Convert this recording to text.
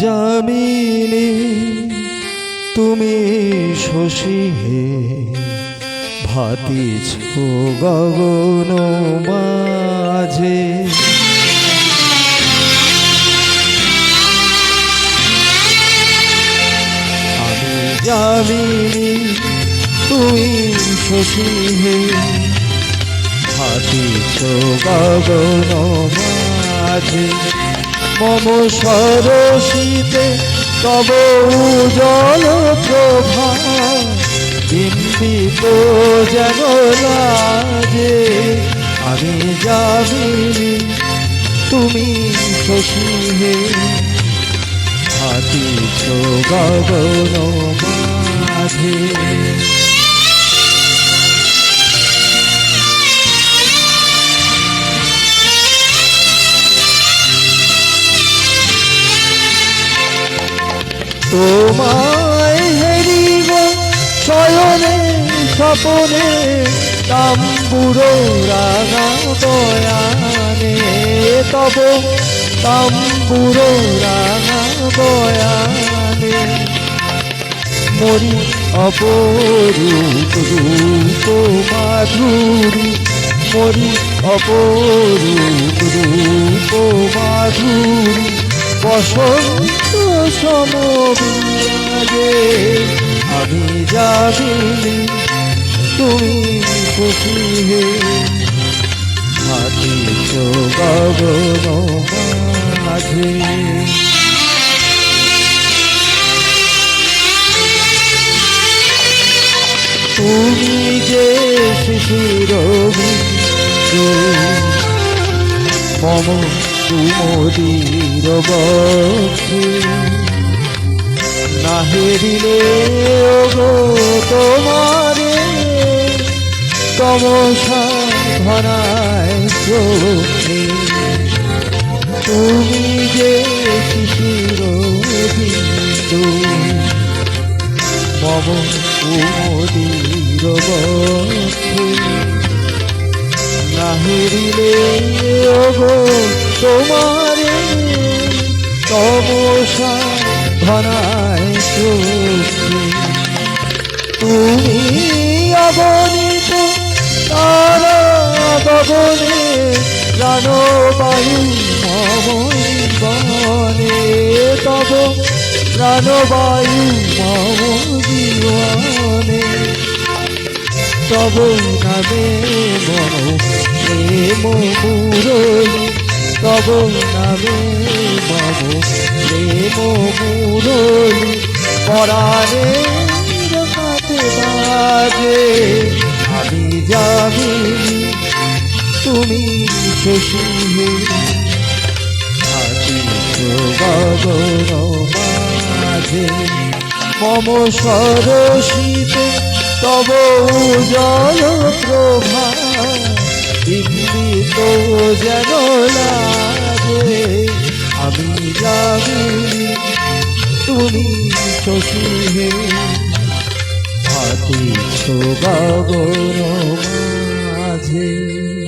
যামিনী, তুমি শশী হে। ভাতিছ গগন মাঝে। আমি যামিনী, তুমি শশী হে। ভাতিছ গগন মাঝে। মম সরসিতে তব উজ্জ্বল প্রভা। বিম্বিত যেন লাজে আমি যাবিনি তুমি শশী হে হাতিছ গগন মাঝে। তোমায় হেরিব শয়নে, স্বপনে তাম্বুরো রাঙা বয়ানে তব তাম্বুরো রাগা বয়ানে মরি অপরূপ রূপ মাধুরী, মরি অপরূপ রূপ মাধুরী। বসন্ত সমবিরাজে আমি যাবিনি তুমি খুশি হে হাতিছ গগন মাঝে তুমি যে শিশির মম কুমদির বক্ষে। না হেরিলে ওগো তোমারে, তমসা ধরায় চোখে। তুমি যে শিশির বিন্দু মম কুমদির তোমারে তমসা ধনায় চোখে তুমি অগণিত তারা গগনে প্রাণবায়ু মম বনে তব প্রাণবায়ু মম জীবনে তব নামে মম, প্রেম মুরলি তব নামে মম প্রেম মুরলি মাতে বাজে আমি যাবি তুমি শশী গগন মাঝে মম সরসিতে তব উজ্জ্বল প্রভা বিম্বিত যেন যাবি তুমি শশী হাতি ছো গগন মাঝে।